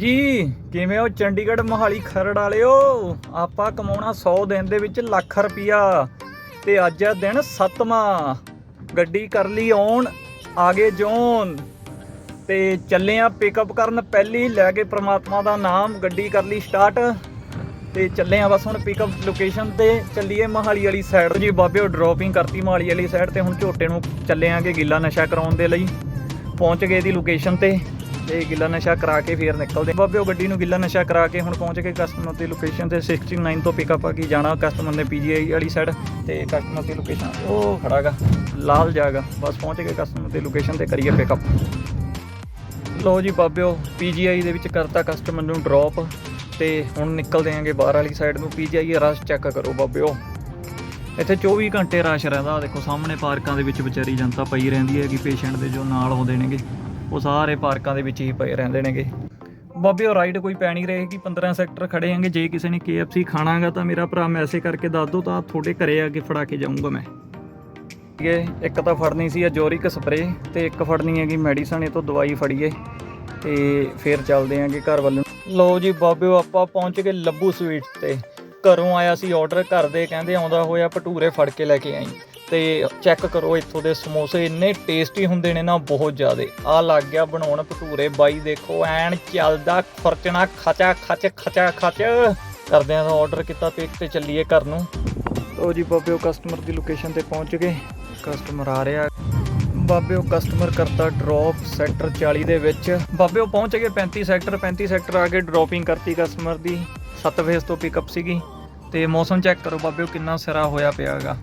ਜੀ ਕਿਵੇਂ ਹੋ ਚੰਡੀਗੜ੍ਹ ਮੋਹਾਲੀ ਖਰੜ ਵਾਲਿਓ? ਆਪਾਂ ਕਮਾਉਣਾ 100 ਦਿਨ ਦੇ ਵਿੱਚ ਲੱਖ ਰੁਪਿਆ ਤੇ ਅੱਜ ਆ ਦਿਨ ਸੱਤਵਾਂ। ਗੱਡੀ ਕਰ ਲਈ ਔਨ ਆਗੇ ਜੋਨ ਤੇ ਚੱਲੇ ਆ ਪਿਕਅਪ ਕਰਨ ਪਹਿਲੀ, ਲੈ ਕੇ ਪ੍ਰਮਾਤਮਾ ਦਾ ਨਾਮ, ਗੱਡੀ ਕਰ ਲਈ ਸਟਾਰਟ ਤੇ ਚੱਲੇ ਆ ਬਸ ਹੁਣ ਪਿਕਅਪ ਲੋਕੇਸ਼ਨ ਤੇ, ਚੱਲੀਏ ਮੋਹਾਲੀ ਵਾਲੀ ਸਾਈਡ ਜੀ ਬਾਬਿਓ ਡ੍ਰੌਪਿੰਗ ਕਰਤੀ ਮੋਹਾਲੀ ਵਾਲੀ ਸਾਈਡ ਤੇ ਹੁਣ ਝੋਟੇ ਨੂੰ ਚੱਲੇ ਆਂਗੇ ਗਿੱਲਾ ਨਸ਼ਾ ਕਰਾਉਣ ਦੇ ਲਈ। ਪਹੁੰਚ ਗਏ ਦੀ ਲੋਕੇਸ਼ਨ ਤੇ। ਤੇ ਗਿੱਲਾ ਨਸ਼ਾ ਕਰਾ ਕੇ ਫੇਰ ਨਿਕਲਦੇ। ਬਾਬੇ, ਉਹ ਗੱਡੀ ਨੂੰ ਗਿੱਲਾ ਨਸ਼ਾ ਕਰਾ ਕੇ ਹੁਣ ਪਹੁੰਚ ਗਏ ਕਸਟਮਰ ਦੀ ਲੋਕੇਸ਼ਨ ਤੇ 69 ਤੋਂ ਪਿਕਅਪ ਆ ਕੀ ਜਾਣਾ ਕਸਟਮਰ ਨੇ ਪੀਜੀਆਈ ਵਾਲੀ ਸਾਈਡ ਤੇ ਕਸਟਮਰ ਦੀ ਲੋਕੇਸ਼ਨ ਉਹ ਖੜਾਗਾ ਲਾਲ ਜਾਗਾ ਬਸ ਪਹੁੰਚ ਗਏ ਕਸਟਮਰ ਦੀ ਲੋਕੇਸ਼ਨ ਤੇ ਕਰੀਏ ਪਿਕਅਪ ਲੋ ਜੀ ਬਾਬਿਓ ਪੀਜੀਆਈ ਦੇ ਵਿੱਚ ਕਰਤਾ ਕਸਟਮਰ ਨੂੰ ਡ੍ਰੌਪ ਤੇ ਹੁਣ ਨਿਕਲਦੇ ਆਂਗੇ ਬਾਹਰ ਵਾਲੀ ਸਾਈਡ ਨੂੰ। ਪੀਜੀਆਈ ਰਸ਼ ਚੈੱਕ ਕਰੋ ਬਾਬਿਓ। ਇੱਥੇ 24 ਘੰਟੇ ਰਸ਼ ਰਹਿੰਦਾ। ਦੇਖੋ, ਸਾਹਮਣੇ ਪਾਰਕਾਂ ਦੇ ਵਿੱਚ ਵਿਚਾਰੀ ਜਨਤਾ ਪਈ ਰਹਿੰਦੀ ਹੈਗੀ ਪੇਸ਼ੈਂਟ ਦੇ ਜੋ ਨਾਲ ਆਉਂਦੇ ਨੇਗੇ। ਉਹ ਸਾਰੇ ਪਾਰਕਾਂ ਦੇ ਵਿੱਚ ਹੀ ਪਏ ਰਹਿੰਦੇ ਨੇਗੇ। ਬਾਬੇ, ਉਹ ਰਾਈਡ ਕੋਈ ਪੈ ਪੈਣੀ ਰਹੇਗੀ 15 ਸੈਕਟਰ ਖੜੇ ਆਂਗੇ ਜੇ ਕਿਸੇ ਨੇ KFC ਖਾਣਾਗਾ ਤਾਂ ਮੇਰਾ ਭਰਾ ਮੈਸੇਜ ਕਰਕੇ ਦੱਸ ਦਿਓ ਤਾਂ ਤੁਹਾਡੇ ਘਰੇ ਆ ਕੇ ਫੜਾ ਕੇ ਜਾਊਂਗਾ ਮੈਂ। ਠੀਕ ਹੈ, ਇੱਕ ਤਾਂ ਫੜਨੀ ਸੀ ਅਜੋਰਿਕ ਸਪਰੇ ਤੇ ਇੱਕ ਫੜਨੀ ਹੈਗੀ ਮੈਡੀਸਨ ਇਹ ਤੋਂ ਦਵਾਈ ਫੜੀਏ ਤੇ ਫਿਰ ਚੱਲਦੇ ਆਂਗੇ ਘਰ ਵੱਲ ਲਓ ਜੀ ਬਾਬਿਓ ਆਪਾਂ ਪਹੁੰਚ ਗਏ ਲੱਭੂ ਸਵੀਟ ਤੇ। ਘਰੋਂ ਆਇਆ ਸੀ ਆਰਡਰ ਘਰ ਦੇ ਕਹਿੰਦੇ ਆਉਂਦਾ ਹੋਇਆ ਭਟੂਰੇ ਫੜ ਕੇ ਲੈ ਕੇ ਆਈ। ਤੇ ਚੈੱਕ ਕਰੋ, ਇੱਥੋਂ ਦੇ ਸਮੋਸੇ ਇੰਨੇ ਟੇਸਟੀ ਹੁੰਦੇ ਨੇ ਨਾ, ਬਹੁਤ ਜ਼ਿਆਦੇ। ਆ ਲੱਗ ਗਿਆ ਬਣਾਉਣ ਭਟੂਰੇ। ਬਾਈ ਦੇਖੋ, ਐਨ ਚੱਲਦਾ, ਖਰਚਣਾ, ਖਚਾ, ਖਚ ਖਚਾ, ਖਚ। ਕਰਦਿਆਂ ਦਾ ਆਰਡਰ ਕੀਤਾ ਪੇਕ ਤੇ ਚੱਲੀਏ ਘਰ ਨੂੰ। ਲਓ ਜੀ ਬਾਬਿਓ ਕਸਟਮਰ ਦੀ ਲੋਕੇਸ਼ਨ ਤੇ ਪਹੁੰਚ ਗਏ। ਕਸਟਮਰ ਆ ਰਿਹਾ। ਬਾਬੇ ਉਹ ਕਸਟਮਰ ਕਰਤਾ ਡ੍ਰੌਪ ਸੈਕਟਰ 40 ਦੇ ਵਿੱਚ। ਬਾਬੇ ਉਹ ਪਹੁੰਚ ਗਏ 35 ਸੈਕਟਰ 35 ਸੈਕਟਰ ਆ ਕੇ ਡ੍ਰੌਪਿੰਗ ਕਰਤੀ ਕਸਟਮਰ ਦੀ। 7 ਫੇਸ ਤੋਂ ਪਿਕਅਪ ਸੀਗੀ। ਤੇ ਮੌਸਮ ਚੈੱਕ ਕਰੋ ਬਾਬੇ ਉਹ ਕਿੰਨਾ ਸਿਰਾ ਹੋਇਆ ਪਿਆਗਾ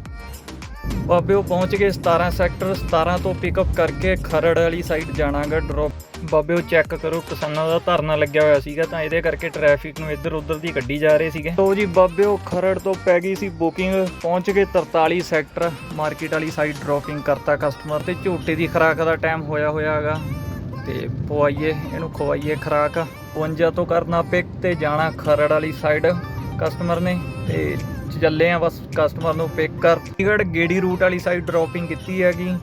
ਬਾਬੇ, ਉਹ ਪਹੁੰਚ ਗਏ 17 ਸੈਕਟਰ 17 ਤੋਂ ਪਿਕਅਪ ਕਰਕੇ ਖਰੜ ਵਾਲੀ ਸਾਈਡ ਜਾਣਾਗਾ ਡ੍ਰੌਪ ਉਹ ਚੈੱਕ ਕਰੋ, ਕਿਸਾਨਾਂ ਦਾ ਧਰਨਾ ਲੱਗਿਆ ਹੋਇਆ ਸੀਗਾ, ਤਾਂ ਇਹਦੇ ਕਰਕੇ ਟ੍ਰੈਫਿਕ ਨੂੰ ਇੱਧਰ ਉੱਧਰ ਦੀ ਗੱਡੀ ਜਾ ਰਹੇ ਸੀਗੇ। ਤੋ ਜੀ ਬਾਬੇ, ਉਹ ਖਰੜ ਤੋਂ ਪੈ ਗਈ ਸੀ ਬੁਕਿੰਗ ਪਹੁੰਚ ਗਏ 43 ਸੈਕਟਰ ਮਾਰਕੀਟ ਵਾਲੀ ਸਾਈਡ ਡ੍ਰੌਪਿੰਗ ਕਰਤਾ ਕਸਟਮਰ ਤੇ। ਝੋਟੇ ਦੀ ਖਰਾਕ ਦਾ ਟਾਈਮ ਹੋਇਆ ਹੋਇਆ ਹੈਗਾ ਤੇ ਪਵਾਈਏ, ਇਹਨੂੰ ਖਵਾਈਏ ਖਰਾਕ। 52 ਤੋਂ ਕਰਨਾ ਪਿਕ ਤੇ ਜਾਣਾ ਖਰੜ ਵਾਲੀ ਸਾਈਡ ਕਸਟਮਰ ਨੇ। ਤੇ ਚੱਲੇ ਆ, ਬਸ ਕਸਟਮਰ ਨੂੰ ਪਿਕ ਕਰ। ਚੰਡੀਗੜ੍ਹ ਗੇੜੀ ਰੂਟ ਵਾਲੀ ਸਾਈਡ ਡ੍ਰੌਪਿੰਗ ਕੀਤੀ ਹੈਗੀ।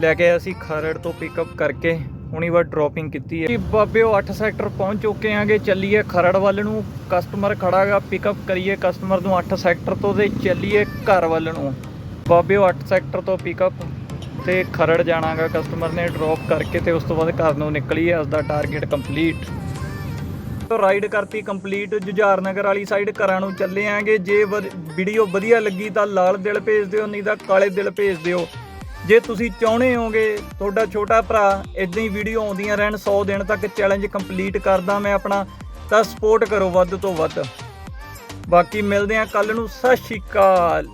ਲੈ ਕੇ ਅਸੀਂ ਖਰੜ ਤੋਂ ਪਿਕਅਪ ਕਰਕੇ, ਹੁਣੀ ਵਾਰ ਡ੍ਰੌਪਿੰਗ ਕੀਤੀ ਹੈ। ਜੀ ਬਾਬਿਓ 8 ਸੈਕਟਰ ਪਹੁੰਚ ਚੁੱਕੇ ਆਂਗੇ, ਚੱਲੀਏ ਖਰੜ ਵੱਲ ਨੂੰ। ਕਸਟਮਰ ਖੜਾਗਾ ਪਿਕਅਪ ਕਰੀਏ ਕਸਟਮਰ ਨੂੰ 8 ਸੈਕਟਰ ਤੋਂ ਤੇ ਚੱਲੀਏ ਘਰ ਵੱਲ ਨੂੰ। ਬਾਬਿਓ 8 ਸੈਕਟਰ ਤੋਂ ਪਿਕਅਪ ਤੇ ਖਰੜ ਜਾਣਾਗਾ ਕਸਟਮਰ ਨੇ ਡ੍ਰੌਪ ਕਰਕੇ ਤੇ ਉਸ ਤੋਂ ਬਾਅਦ ਘਰ ਨੂੰ ਨਿਕਲੀਏ ਉਸ ਦਾ ਟਾਰਗੇਟ ਕੰਪਲੀਟ ਰਾਈਡ ਕਰਤੀ ਕੰਪਲੀਟ, ਜੁਝਾਰ ਨਗਰ ਵਾਲੀ ਸਾਈਡ ਘਰਾਂ ਨੂੰ ਚੱਲੇ ਆਂਗੇ। ਜੇ ਵੀਡੀਓ ਵਧੀਆ ਲੱਗੀ ਤਾਂ ਲਾਲ ਦਿਲ ਭੇਜ ਦਿਓ, ਨਹੀਂ ਤਾਂ ਕਾਲੇ ਦਿਲ ਭੇਜ ਦਿਓ। ਜੇ ਤੁਸੀਂ ਚਾਹੁੰਦੇ ਹੋਗੇ, ਤੁਹਾਡਾ ਛੋਟਾ ਭਰਾ ਇਦਾਂ ਹੀ ਵੀਡੀਓ ਆਉਂਦੀਆਂ ਰਹਿਣ 100 ਦਿਨ ਤੱਕ ਚੈਲੰਜ ਕੰਪਲੀਟ ਕਰਦਾ ਮੈਂ ਆਪਣਾ, ਤਾਂ ਸਪੋਰਟ ਕਰੋ ਵੱਧ ਤੋਂ ਵੱਧ। ਬਾਕੀ ਮਿਲਦੇ ਆ ਕੱਲ ਨੂੰ, ਸਤਿ ਸ਼੍ਰੀ ਅਕਾਲ।